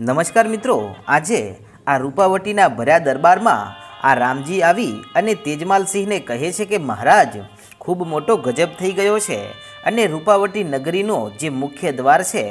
નમસ્કાર મિત્રો, આજે આ રૂપાવટીના ભર્યા દરબારમાં આ રામજી આવી અને તેજમાલસિંહને કહે છે કે, મહારાજ, ખૂબ મોટો ગજબ થઈ ગયો છે અને રૂપાવટી નગરીનો જે મુખ્ય દ્વાર છે,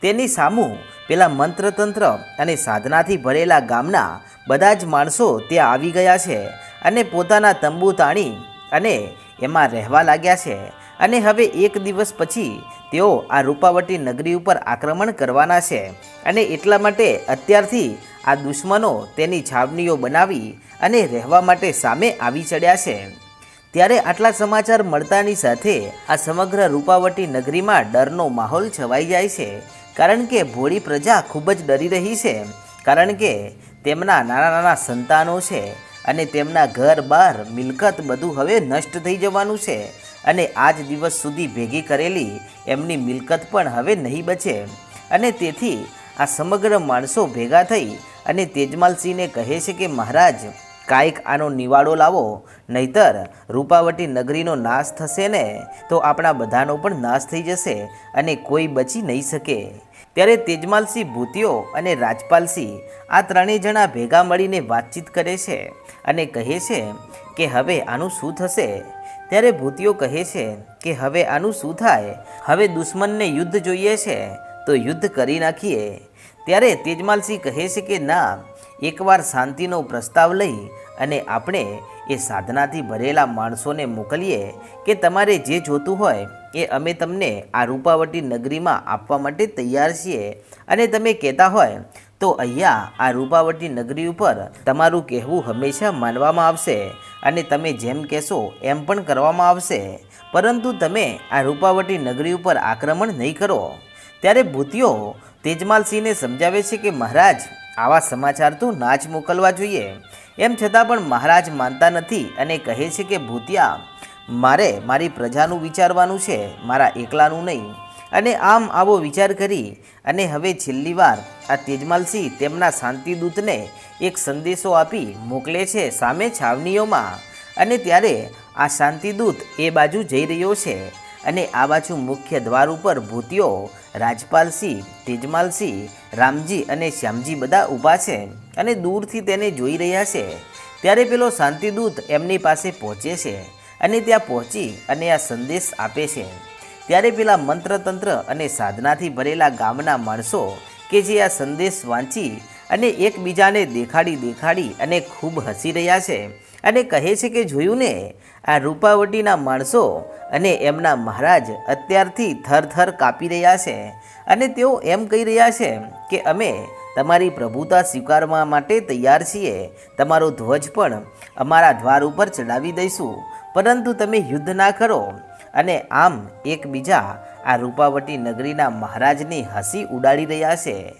તેની સામું પેલા મંત્રતંત્ર અને સાધનાથી ભરેલા ગામના બધા જ માણસો ત્યાં આવી ગયા છે અને પોતાના તંબુ તાણી અને એમાં રહેવા લાગ્યા છે. અને હવે એક દિવસ પછી તેઓ આ રૂપાવટી નગરી ઉપર આક્રમણ કરવાના છે અને એટલા માટે અત્યારથી આ દુશ્મનો તેની છાવણીઓ બનાવી અને રહેવા માટે સામે આવી ચડ્યા છે. ત્યારે આટલા સમાચાર મળતાની સાથે આ સમગ્ર રૂપાવટી નગરીમાં ડરનો માહોલ છવાઈ જાય છે. કારણ કે ભોળી પ્રજા ખૂબ જ ડરી રહી છે. કારણ કે તેમના નાના નાના સંતાનો છે અને તેમના ઘર બાર મિલકત બધું હવે નષ્ટ થઈ જવાનું છે અને આજ દિવસ સુધી ભેગી કરેલી એમની મિલકત પણ હવે નહીં બચે. અને તેથી આ સમગ્ર માણસો ભેગા થઈ અને તેજમાલસિંહને કહે છે કે, મહારાજ, કાંઈક આનો નિવાડો લાવો, નહીતર રૂપાવટી નગરીનો નાશ થશે ને, તો આપણા બધાનો પણ નાશ થઈ જશે અને કોઈ બચી નહીં શકે. ત્યારે તેજમાલસિંહ ભૂતિયો અને રાજપાલસિંહ આ ત્રણેય જણા ભેગા મળીને વાતચીત કરે છે અને કહે છે કે, હવે આનું શું થશે? ત્યારે ભૂતિઓ કહે છે કે હવે આનું શું થાય? હવે દુશ્મનને યુદ્ધ જોઈએ છે, તો યુદ્ધ કરી નાખીએ. ત્યારે તેજમાલસિંહ કહે છે કે ના, એકવાર શાંતિનો પ્રસ્તાવ લઈ અને આપણે એ સાધનાથી ભરેલા માણસોને મોકલીએ કે તમારે જે જોતું હોય એ અમે તમને આ રૂપાવટી નગરીમાં આપવા માટે તૈયાર છીએ. અને તમે કહેતા હોય તો અહીંયા આ રૂપાવટી નગરી ઉપર તમારું કહેવું હંમેશા માનવામાં આવશે અને તમે જેમ કહેશો એમ પણ કરવામાં આવશે. પરંતુ તમે આ રૂપાવટી નગરી ઉપર આક્રમણ નહીં કરો. ત્યારે ભૂતિયો તેજમાલસિંહને સમજાવે છે કે મહારાજ, આવા સમાચાર તો ના જ મોકલવા જોઈએ. એમ છતાં પણ મહારાજ માનતા નથી અને કહે છે કે ભૂતિયા, મારે મારી પ્રજાનું વિચારવાનું છે, મારા એકલાનું નહીં. અને આમ આવો વિચાર કરી અને હવે છેલ્લી વાર આ તેજમાલસિંહ તેમના શાંતિદૂતને એક સંદેશો આપી મોકલે છે સામે છાવણીઓમાં. અને ત્યારે આ શાંતિદૂત એ બાજુ જઈ રહ્યો છે અને આ બાજુ મુખ્ય દ્વાર ઉપર ભૂતિઓ, રાજપાલસિંહ, તેજમાલસિંહ, રામજી અને શ્યામજી બધા ઊભા છે અને દૂરથી તેને જોઈ રહ્યા છે. ત્યારે પેલો શાંતિદૂત એમની પાસે પહોંચે છે અને ત્યાં પહોંચી અને આ સંદેશ આપે છે. ત્યારે પેલા મંત્રતંત્ર અને સાધનાથી ભરેલા ગામના માણસો કે જે આ સંદેશ વાંચી અને એકબીજાને દેખાડી દેખાડી અને ખૂબ હસી રહ્યા છે અને કહે છે કે જોયું ને આ રૂપાવટીના માણસો અને એમના મહારાજ અત્યારથી થરથર કાપી રહ્યા છે અને તેઓ એમ કહી રહ્યા છે કે, અમે તમારી પ્રભુતા સ્વીકારવા માટે તૈયાર છીએ. તમારો ધ્વજ પણ અમારા દ્વાર ઉપર ચડાવી દઈશું. પરંતુ તમે યુદ્ધ ના કરો. અને આમ એકબીજા આ રૂપાવટી નગરીના મહારાજની હસી ઉડાડી રહ્યા છે.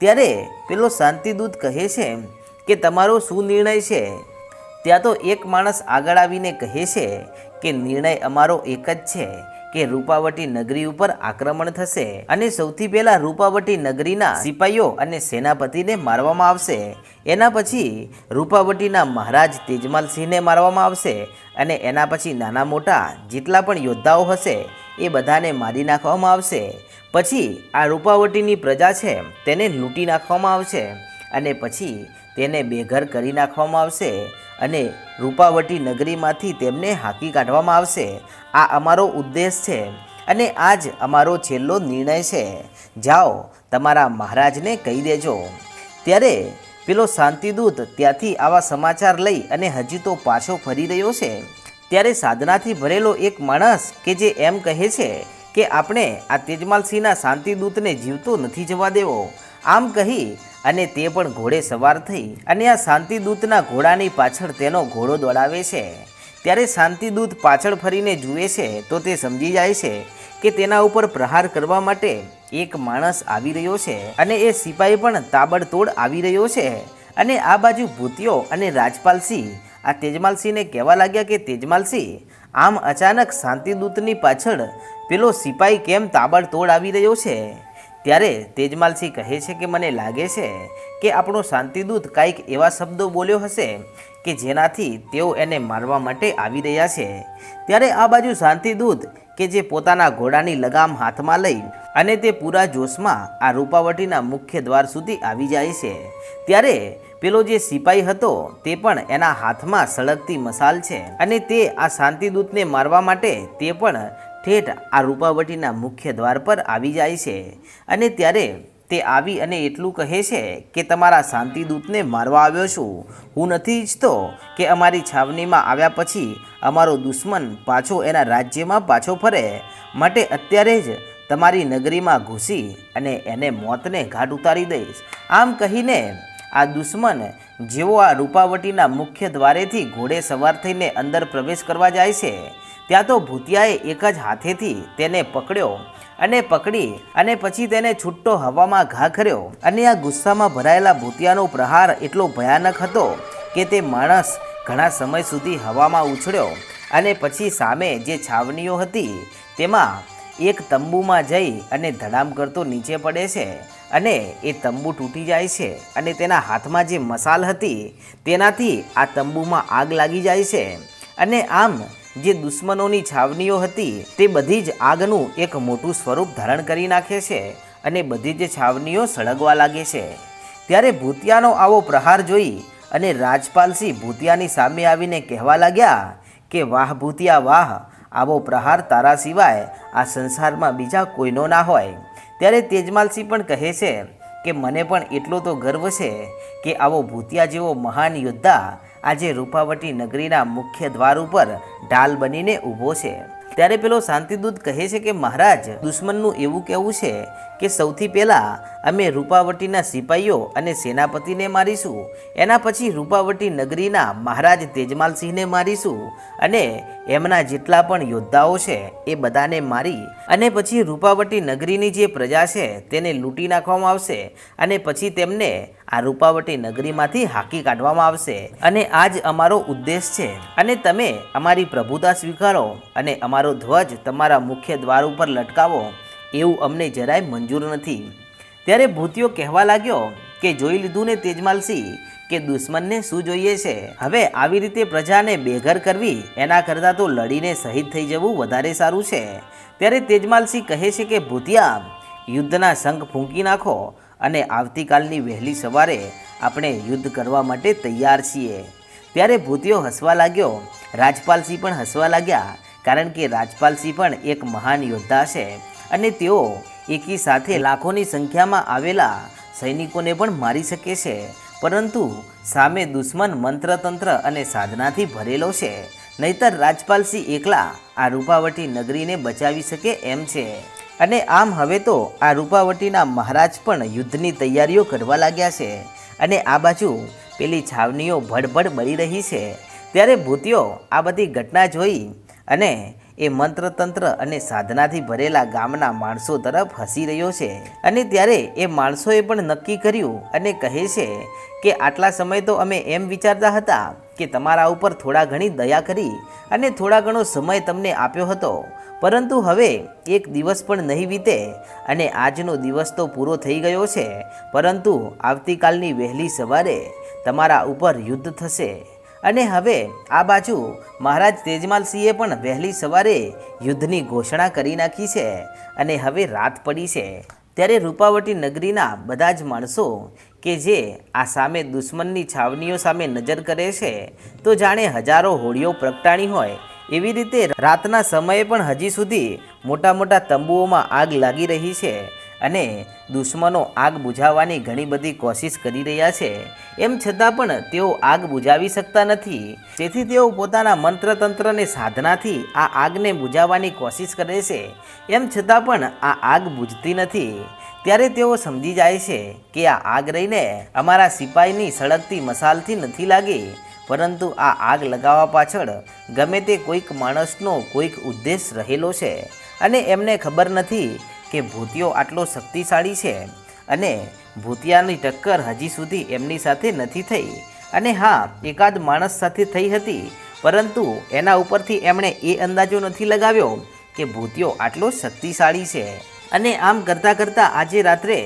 ત્યારે પેલો શાંતિદૂત કહે છે કે તમારો શું નિર્ણય છે? ત્યાં તો એક માણસ આગળ આવીને કહે છે કે નિર્ણય અમારો એક જ છે. કે રૂપાવટી નગરી ઉપર આક્રમણ થશે અને સૌથી પહેલા રૂપાવટી નગરીના સિપાઈઓ અને સેનાપતિને મારવામાં આવશે. એના પછી રૂપાવટીના મહારાજ તેજમાલસિંહને મારવામાં આવશે અને એના પછી નાના મોટા જેટલા પણ યોદ્ધાઓ હશે એ બધાને મારી નાખવામાં આવશે. પછી આ રૂપાવટીની પ્રજા છે તેને લૂંટી નાખવામાં આવશે અને પછી તેને બેઘર કરી નાખવામાં આવશે. અને રૂપાવટી નગરીમાંથી તેમને હાંકી કાઢવામાં આવશે. આ અમારો ઉદ્દેશ છે અને આ જ અમારો છેલ્લો નિર્ણય છે. જાઓ, તમારા મહારાજને કહી દેજો. ત્યારે પેલો શાંતિદૂત ત્યાંથી આવા સમાચાર લઈ અને હજી તો પાછો ફરી રહ્યો છે. ત્યારે સાધનાથી ભરેલો એક માણસ કે જે એમ કહે છે કે આપણે આ તેજમાલસિંહના શાંતિદૂતને જીવતો નથી જવા દેવો. આમ કહી અને તે પણ ઘોડે સવાર થઈ અને આ શાંતિદૂતના ઘોડાની પાછળ તેનો ઘોડો દોડાવે છે. ત્યારે શાંતિદૂત પાછળ ફરીને જુએ છે, તો તે સમજી જાય છે કે તેના ઉપર પ્રહાર કરવા માટે એક માણસ આવી રહ્યો છે અને એ સિપાહી પણ તાબડતોડ આવી રહ્યો છે. અને આ બાજુ ભૂતિયો અને રાજપાલસિંહ આ તેજમાલસિંહને કહેવા લાગ્યા કે તેજમાલસિંહ આમ અચાનક શાંતિદૂતની પાછળ પેલો સિપાહી કેમ તાબડતોડ આવી રહ્યો છે? ત્યારે તેજમાલસિંહ કહે છે કે મને લાગે છે કે આપણો શાંતિદૂત કાંઈક એવા શબ્દો બોલ્યો હશે કે જેનાથી તેઓ એને મારવા માટે આવી રહ્યા છે. ત્યારે આ બાજુ શાંતિદૂત કે જે પોતાના ઘોડાની લગામ હાથમાં લઈ અને તે પૂરા જોશમાં આ રૂપાવટીના મુખ્ય દ્વાર સુધી આવી જાય છે. ત્યારે પેલો જે સિપાઈ હતો તે પણ એના હાથમાં સળગતી મસાલ છે અને તે આ શાંતિદૂતને મારવા માટે તે પણ ઠેઠ આ રૂપાવટીના મુખ્ય દ્વાર પર આવી જાય છે અને ત્યારે તે આવી અને એટલું કહે છે કે તમારા શાંતિદૂતને મારવા આવ્યો છું. હું નથી ઈચ્છતો કે અમારી છાવણીમાં આવ્યા પછી અમારો દુશ્મન પાછો એના રાજ્યમાં પાછો ફરે. માટે અત્યારે જ તમારી નગરીમાં ઘૂસી અને એને મોતને ઘાટ ઉતારી દઈશ. આમ કહીને આ દુશ્મન જેવો આ રૂપાવટીના મુખ્ય દ્વારેથી ઘોડે સવાર થઈને અંદર પ્રવેશ કરવા જાય છે. ત્યાં તો ભૂતિયાએ એક જ હાથેથી તેને પકડ્યો અને પકડી અને પછી તેને છૂટો હવામાં ઘા કર્યો. અને આ ગુસ્સામાં ભરાયેલા ભૂતિયાનો પ્રહાર એટલો ભયાનક હતો કે તે માણસ ઘણા સમય સુધી હવામાં ઉછળ્યો અને પછી સામે જે છાવણીઓ હતી તેમાં એક તંબુમાં જઈ અને ધડામ કરતો નીચે પડે છે અને એ તંબુ તૂટી જાય છે અને તેના હાથમાં જે મસાલ હતી તેનાથી આ તંબુમાં આગ લાગી જાય છે. અને આમ જે દુશ્મનોની છાવણીઓ હતી, તે બધી જ આગનું એક મોટું સ્વરૂપ ધારણ કરી નાખે છે અને બધી જ છાવણીઓ સળગવા લાગે છે. ત્યારે ભૂતિયાનો આવો પ્રહાર જોઈ અને રાજપાલસિંહ ભૂતિયાની સામે આવીને કહેવા લાગ્યા કે, વાહ ભૂતિયા, વાહ! આવો પ્રહાર તારા સિવાય આ સંસારમાં બીજા કોઈનો ના હોય. ત્યારે તેજમાલસિંહ પણ કહે છે કે, મને પણ એટલો તો ગર્વ છે કે આવો ભૂતિયા જેવો મહાન યોદ્ધા આજે રૂપાવટી નગરીના મુખ્ય દ્વાર ઉપર ઢાલ બનીને ઊભો છે. ત્યારે પેલો શાંતિદૂત કહે છે કે, મહારાજ, દુશ્મનનું એવું કહેવું છે કે સૌથી પહેલાં અમે રૂપાવટીના સિપાઈઓ અને સેનાપતિને મારીશું. એના પછી રૂપાવટી નગરીના મહારાજ તેજમાલસિંહને મારીશું અને એમના જેટલા પણ યોદ્ધાઓ છે એ બધાને મારી અને પછી રૂપાવટી નગરીની જે પ્રજા છે તેને લૂંટી નાખવામાં આવશે અને પછી તેમને આ રૂપાવટી નગરીમાંથી હાકી કાઢવામાં આવશે. અને આ જ અમારો ઉદ્દેશ છે. અને તમે અમારી પ્રભુતા સ્વીકારો અને અમારો ધ્વજ તમારા મુખ્ય દ્વાર ઉપર લટકાવો, એવું અમને જરાય મંજૂર નથી. ત્યારે ભૂતિયો કહેવા લાગ્યો કે જોઈ લીધું ને તેજમાલસિંહ કે દુશ્મનને શું જોઈએ છે? હવે આવી રીતે પ્રજાને બેઘર કરવી, એના કરતાં તો લડીને શહીદ થઈ જવું વધારે સારું છે. ત્યારે તેજમાલસિંહ કહે છે કે, ભૂતિયા, યુદ્ધના શંખ ફૂંકી નાખો અને આવતીકાલની વહેલી સવારે આપણે યુદ્ધ કરવા માટે તૈયાર છીએ. ત્યારે ભૂતિયો હસવા લાગ્યો, રાજપાલસિંહ પણ હસવા લાગ્યા, કારણ કે રાજપાલસિંહ પણ એક મહાન યોદ્ધા છે અને તેઓ એકી સાથે લાખોની સંખ્યામાં આવેલા સૈનિકોને પણ મારી શકે છે. પરંતુ સામે દુશ્મન મંત્રતંત્ર અને સાધનાથી ભરેલો છે, નહીતર રાજપાલસિંહ એકલા આ રૂપાવટી નગરીને બચાવી શકે એમ છે. અને આમ હવે તો આ રૂપાવટીના મહારાજ પણ યુદ્ધની તૈયારીઓ કરવા લાગ્યા છે. અને આ બાજુ પેલી છાવણીઓ ભડભડ બળી રહી છે. ત્યારે ભૂતિયો આ બધી ઘટના જોઈ અને એ મંત્રતંત્ર અને સાધનાથી ભરેલા ગામના માણસો તરફ હસી રહ્યો છે. અને ત્યારે એ માણસોએ પણ નક્કી કર્યું અને કહે છે કે આટલા સમય તો અમે એમ વિચારતા હતા કે તમારા ઉપર થોડા ઘણી દયા કરી અને થોડા ઘણો સમય તમને આપ્યો હતો. પરંતુ હવે એક દિવસ પણ નહીં વીતે અને આજનો દિવસ તો પૂરો થઈ ગયો છે. પરંતુ આવતીકાલની વહેલી સવારે તમારા ઉપર યુદ્ધ થશે. અને હવે આ બાજુ મહારાજ તેજમાલસિંહે પણ વહેલી સવારે યુદ્ધની ઘોષણા કરી નાખી છે અને હવે રાત પડી છે. ત્યારે રૂપાવટી નગરીના બધા જ માણસો કે જે આ સામે દુશ્મનની છાવણીઓ સામે નજર કરે છે, તો જાણે હજારો હોળીઓ પ્રગટાણી હોય એવી રીતે રાતના સમયે પણ હજી સુધી મોટા મોટા તંબુઓમાં આગ લાગી રહી છે અને દુશ્મનો આગ બુઝાવવાની ઘણી બધી કોશિશ કરી રહ્યા છે. એમ છતાં પણ તેઓ આગ બુઝાવી શકતા નથી. તેથી તેઓ પોતાના મંત્રતંત્ર અને સાધનાથી આ આગને બુઝાવવાની કોશિશ કરે છે. એમ છતાં પણ આ આગ બુઝતી નથી. ત્યારે તેઓ સમજી જાય છે કે આ આગ રહીને અમારા સિપાહીની સળગતી મસાલથી નથી લાગી. પરંતુ આ આગ લગાવવા પાછળ ગમે તે કોઈક માણસનો કોઈક ઉદ્દેશ રહેલો છે. અને એમને ખબર નથી કે ભૂતિયો આટલો શક્તિશાળી છે અને ભૂતિયાની ટક્કર હજી સુધી એમની સાથે નથી થઈ. અને હા, એકાદ માણસ સાથે થઈ હતી, પરંતુ એના ઉપરથી એમણે એ અંદાજો નથી લગાવ્યો કે ભૂતિયો આટલો શક્તિશાળી છે. અને આમ કરતાં કરતાં આજે રાત્રે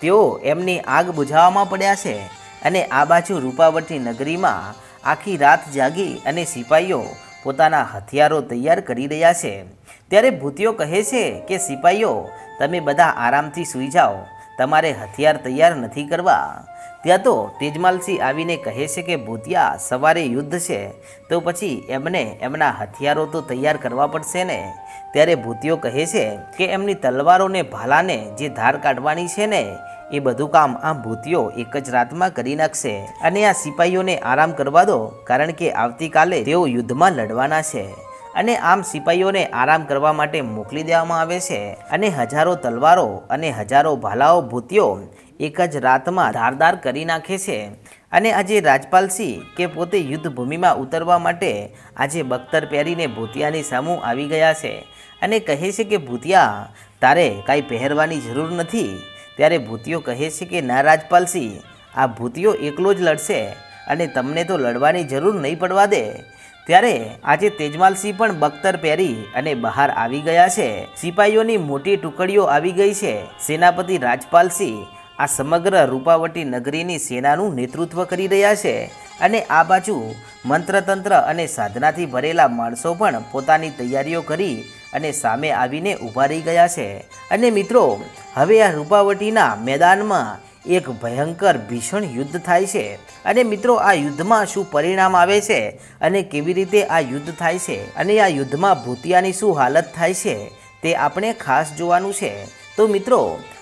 તેઓ એમની આગ બુઝાવવામાં પડ્યા છે. અને આ બાજુ રૂપાવટી નગરીમાં આખી રાત જાગી અને સિપાહીઓ પોતાના હથિયારો તૈયાર કરી રહ્યા છે. ત્યારે ભૂતિઓ કહે છે કે સિપાહીઓ તમે બધા આરામથી સૂઈ જાઓ. તમારે હથિયાર તૈયાર નથી કરવા. ત્યાં તો તેજમાલસિંહ આવીને કહે છે કે, ભૂતિયા, સવારે યુદ્ધ છે. તો પછી એમને એમના હથિયારો તો તૈયાર કરવા પડશે ને? ત્યારે ભૂતિઓ કહે છે કે એમની તલવારોને, ભાલાને જે ધાર કાઢવાની છે ને, એ બધું કામ આ ભૂતિઓ એક જ રાતમાં કરી નાખશે. અને આ સિપાહીઓને આરામ કરવા દો, કારણ કે આવતીકાલે તેઓ યુદ્ધમાં લડવાના છે. અને આમ સિપાહીઓને આરામ કરવા માટે મોકલી દેવામાં આવે છે. અને હજારો તલવારો અને હજારો ભાલાઓ ભૂતિઓ એક જ રાતમાં ધારદાર કરી નાખે છે. અને આજે રાજપાલસિંહ કે પોતે યુદ્ધ ભૂમિમાં ઉતરવા માટે આજે બખ્તર પહેરીને ભૂતિયાની સામું આવી ગયા છે. અને કહે છે કે, ભૂતિયા, તારે કાંઈ પહેરવાની જરૂર નથી. ત્યારે ભૂતિયો કહે છે કે, ના રાજપાલસિંહ, આ ભૂતિયો એકલો જ લડશે અને તમને તો લડવાની જરૂર નહીં પડવા દે. ત્યારે આજે તેજમાલસિંહ પણ બખ્તર પહેરી અને બહાર આવી ગયા છે. સિપાહીઓની મોટી ટુકડીઓ આવી ગઈ છે. સેનાપતિ રાજપાલસિંહ આ સમગ્ર રૂપાવટી નગરીની સેનાનું નેતૃત્વ કરી રહ્યા છે. અને આ બાજુ મંત્રતંત્ર અને સાધનાથી ભરેલા માણસો પણ પોતાની તૈયારીઓ કરી અને સામે આવીને ઊભા રહી ગયા છે. અને મિત્રો, હવે આ રૂપાવટીના મેદાનમાં એક ભયંકર ભીષણ યુદ્ધ થાય છે. અને મિત્રો, આ યુદ્ધમાં શું પરિણામ આવે છે અને કેવી રીતે આ યુદ્ધ થાય છે અને આ યુદ્ધમાં ભૂતિયાની શું હાલત થાય છે તે આપણે ખાસ જોવાનું છે. તો મિત્રો